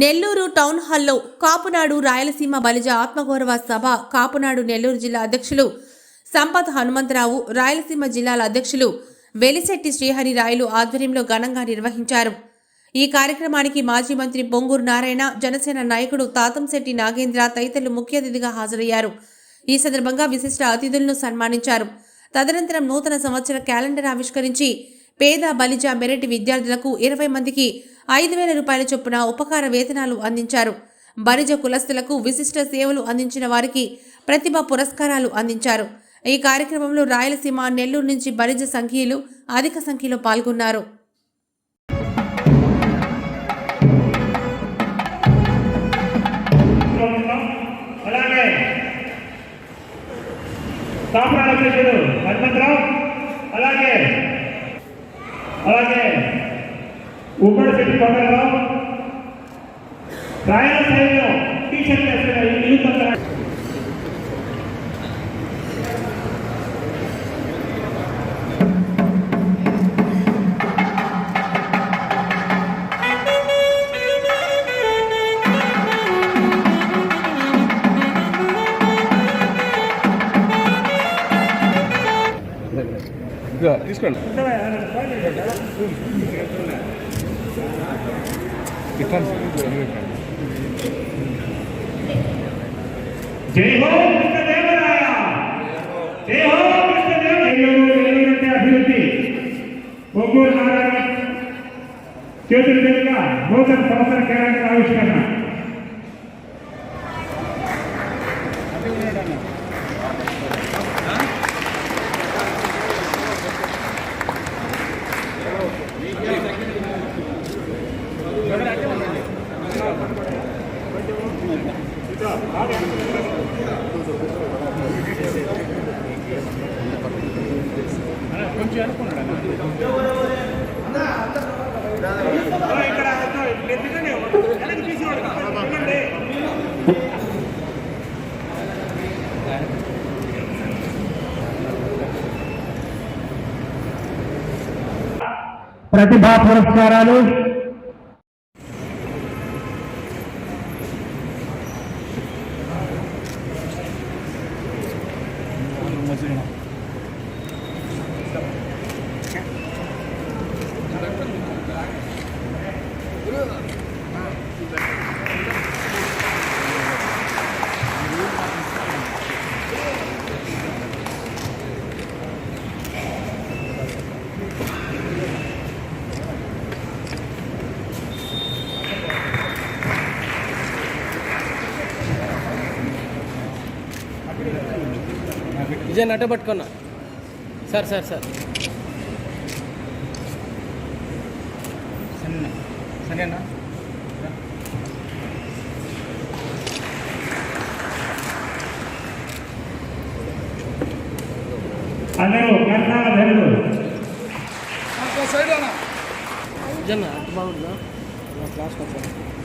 Nellore town హాల్లో కాపునాడు రాయలసీమ బలిజ ఆత్మగౌరవ సభ కాపునాడు నెల్లూరు జిల్లా అధ్యక్షులు సంపత్ హనుమంతరావు రాయలసీమ జిల్లాల అధ్యక్షులు వెలిశెట్టి శ్రీహరి రాయలు ఆధ్వర్యంలో ఘనంగా నిర్వహించారు. ఈ కార్యక్రమానికి మాజీ మంత్రి పొంగూరు నారాయణ జనసేన నాయకుడు తాతంశెట్టి నాగేంద్ర తదితరులు ముఖ్య అతిథిగా హాజరయ్యారు. ఈ సందర్భంగా విశిష్ట అతిథులను సన్మానించారు. తదనంతరం నూతన సంవత్సర క్యాలెండర్ ఆవిష్కరించి పేద బలిజ మెరిట్ విద్యార్థులకు ఇరవై మందికి ఐదు వేల రూపాయల చొప్పున ఉపకార వేతనాలు అందించారు. బరిజ కులస్తులకు విశిష్ట సేవలు అందించిన వారికి ప్రతిభ పురస్కారాలు అందించారు. ఈ కార్యక్రమంలో రాయలసీమ నెల్లూరు నుంచి బరిజ సంఖ్యలు అధిక సంఖ్యలో పాల్గొన్నారు. అలాగే అలాగే ఉమ్మడి శెట్టి కొండలరావు రాయలసీమలో టీచర్ చేస్తున్న ఈ తీసుకోండి జై హో కృష్ణదేవరాయ జై హో కృష్ణదేవరాయ అభివృద్ధి. ఒంగోలు నారాయణ చేతుల మీదుగా నూతన సంవత్సర క్యాలెండర్ ఆవిష్కరణ. ప్రతిభా పురస్కారాలు విజయ్ నట్ట పట్టుకున్నా. Sir sir sir. సరేనా? అందరూ కర్ణాల ధనులు విజయ్ అటు బాగుందా? క్లాస్కి వచ్చాను.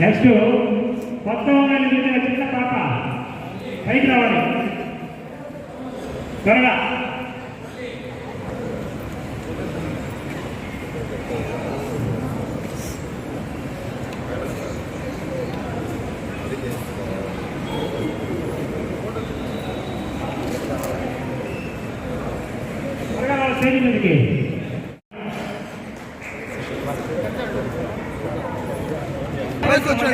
నెక్స్ట్ కొత్త వంగని చెందిన చిన్న పాప పైకి రావాలి. త్వరగా. మీదకి.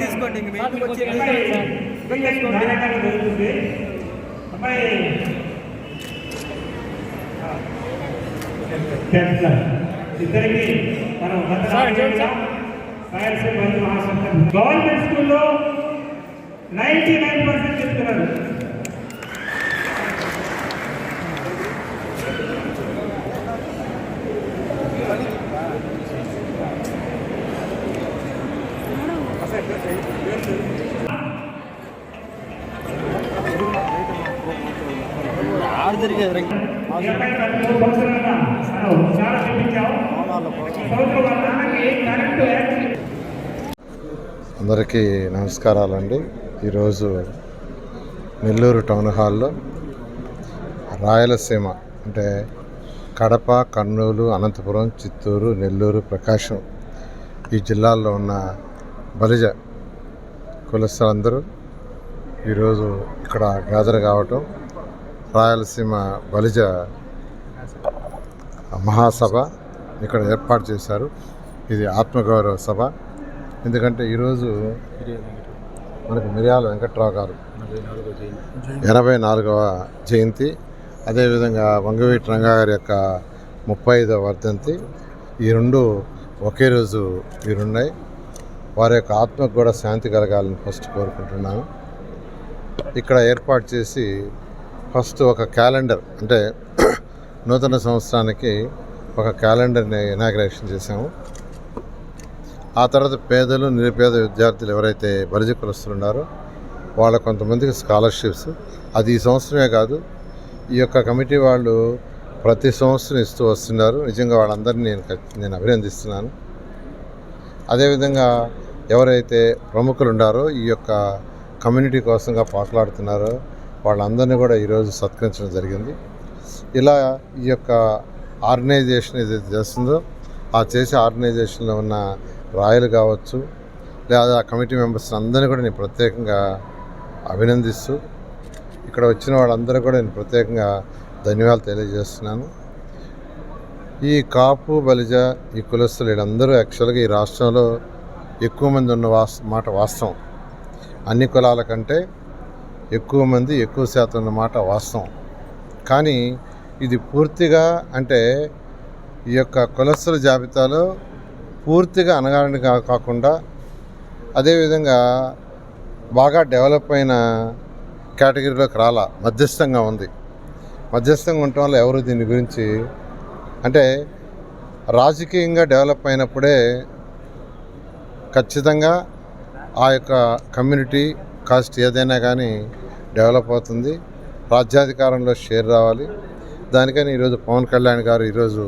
తీసుకోండి ఇంటికి వచ్చి నారాయణ జరుగుతుంది. అమ్మాయి. ఇద్దరికి మనం రాయలసీమ మహాసంఘం. గవర్నమెంట్ స్కూల్లో నైంటీ నైన్ పర్సెంట్ అందరికీ నమస్కారాలండి. ఈరోజు నెల్లూరు టౌన్ హాల్లో రాయలసీమ అంటే కడప కర్నూలు అనంతపురం చిత్తూరు నెల్లూరు ప్రకాశం ఈ జిల్లాల్లో ఉన్న బలిజ కులస్తులందరూ ఈరోజు ఇక్కడ గ్యాదర్ కావటం రాయలసీమ బలిజ మహాసభ ఇక్కడ ఏర్పాటు చేశారు. ఇది ఆత్మగౌరవ సభ. ఎందుకంటే ఈరోజు మనకు మిర్యాల వెంకట్రావు గారు ఎనభై నాలుగవ జయంతి అదేవిధంగా వంగవీటి రంగా గారి యొక్క ముప్పై ఐదవ వర్ధంతి. ఈ రెండు ఒకే రోజు వీరున్నాయి. వారి యొక్క ఆత్మకు కూడా శాంతి కలగాలని ఫస్ట్ కోరుకుంటున్నాను. ఇక్కడ ఏర్పాటు చేసి ఫస్ట్ ఒక క్యాలెండర్ అంటే నూతన సంవత్సరానికి ఒక క్యాలెండర్ని ఇనాగ్రేషన్ చేశాము. ఆ తర్వాత పేదలు నిరుపేద విద్యార్థులు ఎవరైతే బలిజ కులస్తులు వాళ్ళ కొంతమందికి స్కాలర్షిప్స్. అది ఈ సంవత్సరమే కాదు ఈ యొక్క కమిటీ వాళ్ళు ప్రతి సంవత్సరం ఇస్తూ వస్తున్నారు. నిజంగా వాళ్ళందరినీ నేను నేను అభినందిస్తున్నాను. అదేవిధంగా ఎవరైతే ప్రముఖులు ఉన్నారో ఈ యొక్క కమ్యూనిటీ కోసంగా పోట్లాడుతున్నారో వాళ్ళందరినీ కూడా ఈరోజు సత్కరించడం జరిగింది. ఇలా ఈ యొక్క ఆర్గనైజేషన్ ఏదైతే చేస్తుందో ఆ చేసే ఆర్గనైజేషన్లో ఉన్న రాయలు కావచ్చు లేదా ఆ కమిటీ మెంబర్స్ అందరినీ కూడా నేను ప్రత్యేకంగా అభినందిస్తూ ఇక్కడ వచ్చిన వాళ్ళందరూ కూడా నేను ప్రత్యేకంగా ధన్యవాదాలు తెలియజేస్తున్నాను. ఈ కాపు బలిజ ఈ కులస్తులు వీళ్ళందరూ యాక్చువల్గా ఈ రాష్ట్రంలో ఎక్కువ మంది ఉన్న వాస్ మాట వాస్తవం. అన్ని కులాల కంటే ఎక్కువ మంది ఎక్కువ శాతం ఉన్న మాట వాస్తవం. కానీ ఇది పూర్తిగా అంటే ఈ యొక్క కులస్తుల జాబితాలో పూర్తిగా అనగారిని కాకుండా అదేవిధంగా బాగా డెవలప్ అయిన కేటగిరీలోకి రాలా. మధ్యస్థంగా ఉంది. మధ్యస్థంగా ఉండటం వల్ల ఎవరు దీని గురించి అంటే రాజకీయంగా డెవలప్ అయినప్పుడే ఖచ్చితంగా ఆ యొక్క కమ్యూనిటీ కాస్ట్ ఏదైనా కానీ డెవలప్ అవుతుంది. రాజ్యాధికారంలో షేర్ రావాలి. దానికని ఈరోజు పవన్ కళ్యాణ్ గారు ఈరోజు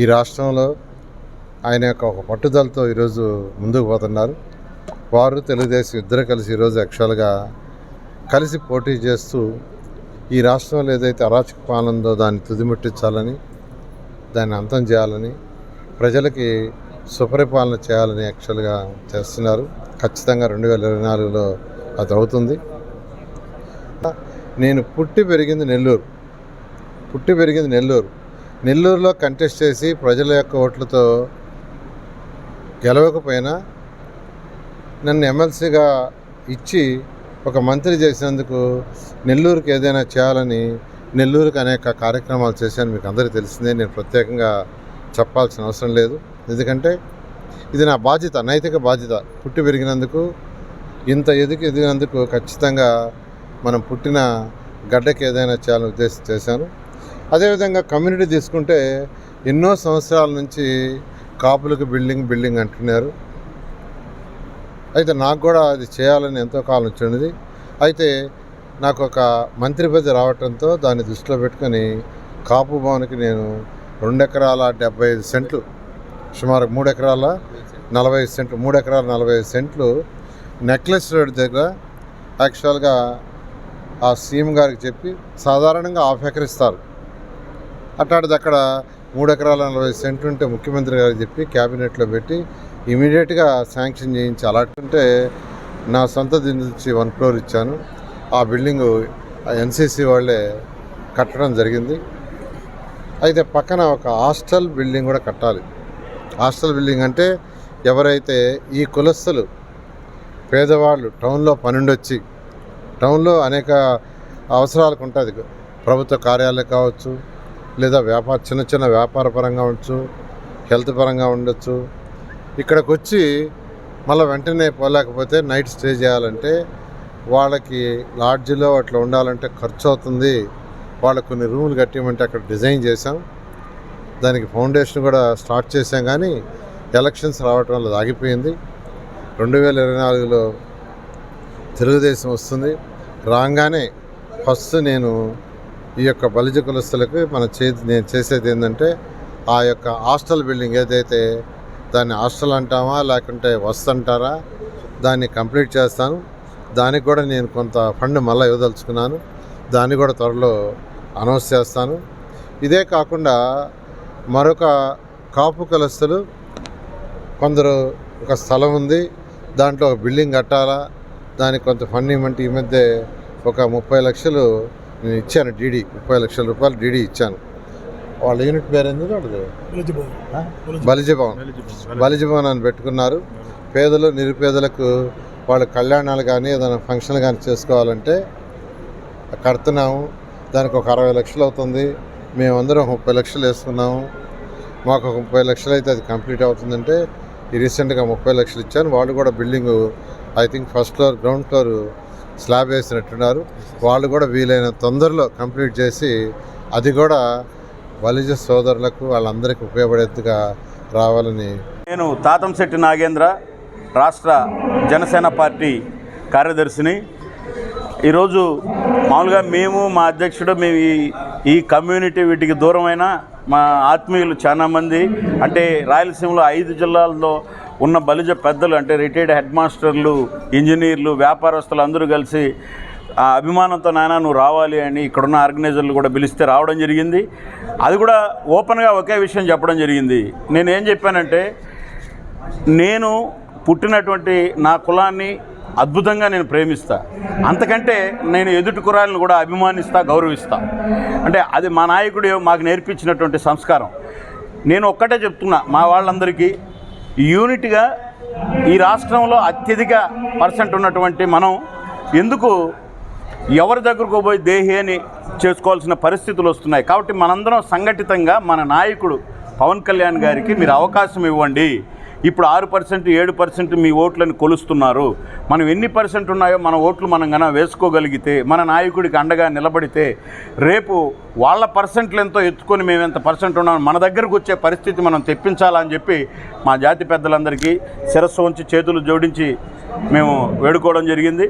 ఈ రాష్ట్రంలో ఆయన యొక్క ఒక పట్టుదలతో ఈరోజు ముందుకు పోతున్నారు. వారు తెలుగుదేశం ఇద్దరు కలిసి ఈరోజు యాక్చువల్గా కలిసి పోటీ చేస్తూ ఈ రాష్ట్రంలో ఏదైతే అరాచక పాలనందో దాన్ని తుదిమెట్టించాలని దాన్ని అంతం చేయాలని ప్రజలకి సుపరిపాలన చేయాలని యాక్చువల్గా చేస్తున్నారు. ఖచ్చితంగా రెండు వేల ఇరవై నాలుగులో అది అవుతుంది. నేను పుట్టి పెరిగింది నెల్లూరు. పుట్టి పెరిగింది నెల్లూరు. నెల్లూరులో కంటెస్ట్ చేసి ప్రజల యొక్క ఓట్లతో గెలవకపోయినా నన్ను ఎమ్మెల్సీగా ఇచ్చి ఒక మంత్రి చేసినందుకు నెల్లూరుకి ఏదైనా చేయాలని నెల్లూరుకి అనేక కార్యక్రమాలు చేశాను. మీకు అందరికీ తెలిసిందే నేను ప్రత్యేకంగా చెప్పాల్సిన అవసరం లేదు. ఎందుకంటే ఇది నా బాధ్యత నైతిక బాధ్యత. పుట్టి పెరిగినందుకు ఇంత ఎదుగు ఎదిగినందుకు ఖచ్చితంగా మనం పుట్టిన గడ్డకి ఏదైనా చేయాలని ఉద్దేశం చేశాను. అదేవిధంగా కమ్యూనిటీ తీసుకుంటే ఎన్నో సంవత్సరాల నుంచి కాపులకు బిల్డింగ్ బిల్డింగ్ అంటున్నారు. అయితే నాకు కూడా అది చేయాలని ఎంతో కాలం వచ్చినది అయితే నాకు ఒక మంత్రి పదవి రావటంతో దాన్ని దృష్టిలో పెట్టుకొని కాపు భవన్కి నేను రెండు ఎకరాల డెబ్బై ఐదు సెంట్లు సుమారు మూడు ఎకరాల నలభై ఐదు సెంట్లు మూడు ఎకరాల నలభై ఐదు సెంట్లు నెక్లెస్ రోడ్ దగ్గర యాక్చువల్గా ఆ సీఎం గారికి చెప్పి సాధారణంగా హాఫ్ ఎకర్ ఇస్తారు. అట్లాంటిది అక్కడ మూడు ఎకరాల నలభై సెంట్లు ఉంటే ముఖ్యమంత్రి గారికి చెప్పి క్యాబినెట్లో పెట్టి ఇమీడియట్గా శాంక్షన్ చేయించి అలాంటింటే నా సొంత నుంచి వన్ ఫ్లోర్ ఇచ్చాను. ఆ బిల్డింగు ఎన్సీసీ వాళ్ళే కట్టడం జరిగింది. అయితే పక్కన ఒక హాస్టల్ బిల్డింగ్ కూడా కట్టాలి. హాస్టల్ బిల్డింగ్ అంటే ఎవరైతే ఈ కులస్తులు పేదవాళ్ళు టౌన్లో పనుండొచ్చి టౌన్లో అనేక అవసరాలకు ఉంటుంది. ప్రభుత్వ కార్యాలయం కావచ్చు లేదా వ్యాపార చిన్న చిన్న వ్యాపార పరంగా ఉండొచ్చు హెల్త్ పరంగా ఉండొచ్చు. ఇక్కడికి వచ్చి మళ్ళీ వెంటనే పోలేకపోతే నైట్ స్టే చేయాలంటే వాళ్ళకి లాడ్జిలో అట్లా ఉండాలంటే ఖర్చు అవుతుంది వాళ్ళకు కొన్ని రూములు కట్టేయమంటే అక్కడ డిజైన్ చేసాం దానికి ఫౌండేషన్ కూడా స్టార్ట్ చేసాం కానీ ఎలక్షన్స్ రావటం వల్ల ఆగిపోయింది. రెండు వేల ఇరవై నాలుగులో తెలుగుదేశం వస్తుంది. రాగానే ఫస్ట్ నేను ఈ యొక్క బలిజ కులస్తులకు మన చే నేను చేసేది ఏంటంటే ఆ యొక్క హాస్టల్ బిల్డింగ్ ఏదైతే దాన్ని హాస్టల్ అంటామా లేకుంటే వస్తు అంటారా దాన్ని కంప్లీట్ చేస్తాను. దానికి కూడా నేను కొంత ఫండ్ మళ్ళీ ఇవ్వదలుచుకున్నాను. దాన్ని కూడా త్వరలో అనౌన్స్ చేస్తాను. ఇదే కాకుండా మరొక కాపు కులస్తులు కొందరు ఒక స్థలం ఉంది దాంట్లో ఒక బిల్డింగ్ కట్టాలా దానికి కొంత ఫండ్ ఇవ్వమంటే ఈ మధ్య ఒక ముప్పై లక్షలు నేను ఇచ్చాను డీడీ ముప్పై లక్షల రూపాయలు డీడీ ఇచ్చాను. వాళ్ళ యూనిట్ పేరు ఎందుకు వాళ్ళది ఆ? బలిజ భవన్ బలిజ భవన్ అని పెట్టుకున్నారు. పేదలు నిరుపేదలకు వాళ్ళ కళ్యాణాలు కానీ ఏదైనా ఫంక్షన్ కానీ చేసుకోవాలంటే కడుతున్నాము. దానికి ఒక అరవై లక్షలు అవుతుంది. మేమందరం ముప్పై లక్షలు వేసుకున్నాము. మాకు ఒక ముప్పై లక్షలు అయితే అది కంప్లీట్ అవుతుందంటే ఈ రీసెంట్గా ముప్పై లక్షలు ఇచ్చాను. వాళ్ళు కూడా building I think first floor ground floor slab వేసినట్టున్నారు. వాళ్ళు కూడా వీలైన తొందరలో కంప్లీట్ చేసి అది కూడా బలిజ సోదరులకు వాళ్ళందరికీ ఉపయోగపడేట్టుగా రావాలని నేను తాతంశెట్టి నాగేంద్ర రాష్ట్ర జనసేన పార్టీ కార్యదర్శిని. ఈరోజు మామూలుగా మేము మా అధ్యక్షుడు మేము ఈ ఈ కమ్యూనిటీ వీటికి దూరమైన మా ఆత్మీయులు చాలామంది అంటే రాయలసీమలో ఐదు జిల్లాల్లో ఉన్న బలిజ పెద్దలు అంటే రిటైర్డ్ హెడ్ మాస్టర్లు ఇంజనీర్లు వ్యాపారస్తులు అందరూ కలిసి ఆ అభిమానంతో నాయన నువ్వు రావాలి అని ఇక్కడున్న ఆర్గనైజర్లు కూడా పిలిస్తే రావడం జరిగింది. అది కూడా ఓపెన్గా ఒకే విషయం చెప్పడం జరిగింది. నేను ఏం చెప్పానంటే నేను పుట్టినటువంటి నా కులాన్ని అద్భుతంగా నేను ప్రేమిస్తా. అంతకంటే నేను ఎదుటి కురాలను కూడా అభిమానిస్తా గౌరవిస్తా. అంటే అది మా నాయకుడు మాకు నేర్పించినటువంటి సంస్కారం. నేను ఒక్కటే చెప్తున్నా మా వాళ్ళందరికీ యూనిట్గా ఈ రాష్ట్రంలో అత్యధిక పర్సెంట్ ఉన్నటువంటి మనం ఎందుకు ఎవరి దగ్గరకు పోయి దేహి అని చేసుకోవాల్సిన పరిస్థితులు వస్తున్నాయి? కాబట్టి మనందరం సంఘటితంగా మన నాయకుడు పవన్ కళ్యాణ్ గారికి మీరు అవకాశం ఇవ్వండి. ఇప్పుడు ఆరు పర్సెంట్ ఏడు పర్సెంట్ మీ ఓట్లను కొలుస్తున్నారు. మనం ఎన్ని పర్సెంట్ ఉన్నాయో మన ఓట్లు మనం గన వేసుకోగలిగితే మన నాయకుడికి అండగా నిలబడితే రేపు వాళ్ళ పర్సెంట్లు ఎంతో ఎత్తుకొని మేము ఎంత పర్సెంట్ ఉన్నాం మన దగ్గరకు వచ్చే పరిస్థితి మనం తెప్పించాలని చెప్పి మా జాతి పెద్దలందరికీ శిరస్సు ఉంచి చేతులు జోడించి మేము వేడుకోవడం జరిగింది.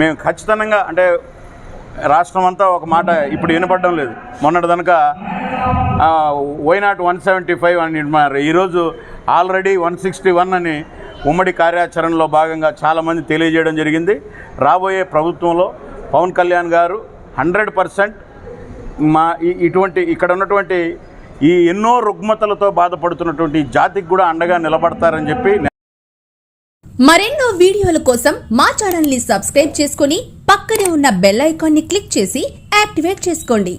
మేము ఖచ్చితంగా అంటే రాష్ట్రం అంతా ఒక మాట ఇప్పుడు వినపడడం లేదు. మొన్నటి కనుక why not one seventy five అని ఈరోజు ఆల్రెడీ వన్ సిక్స్టీ వన్ అని ఉమ్మడి కార్యాచరణలో భాగంగా చాలామంది తెలియజేయడం జరిగింది. రాబోయే ప్రభుత్వంలో పవన్ కళ్యాణ్ గారు హండ్రెడ్ పర్సెంట్ మా ఇటువంటి ఇక్కడ ఉన్నటువంటి ఈ ఎన్నో రుగ్మతలతో బాధపడుతున్నటువంటి జాతికి కూడా అండగా నిలబడతారని చెప్పి మరెన్నో వీడియోల కోసం మా ఛానల్ని సబ్స్క్రైబ్ చేసుకుని పక్కనే ఉన్న బెల్ ఐకాన్ని క్లిక్ చేసి యాక్టివేట్ చేసుకోండి.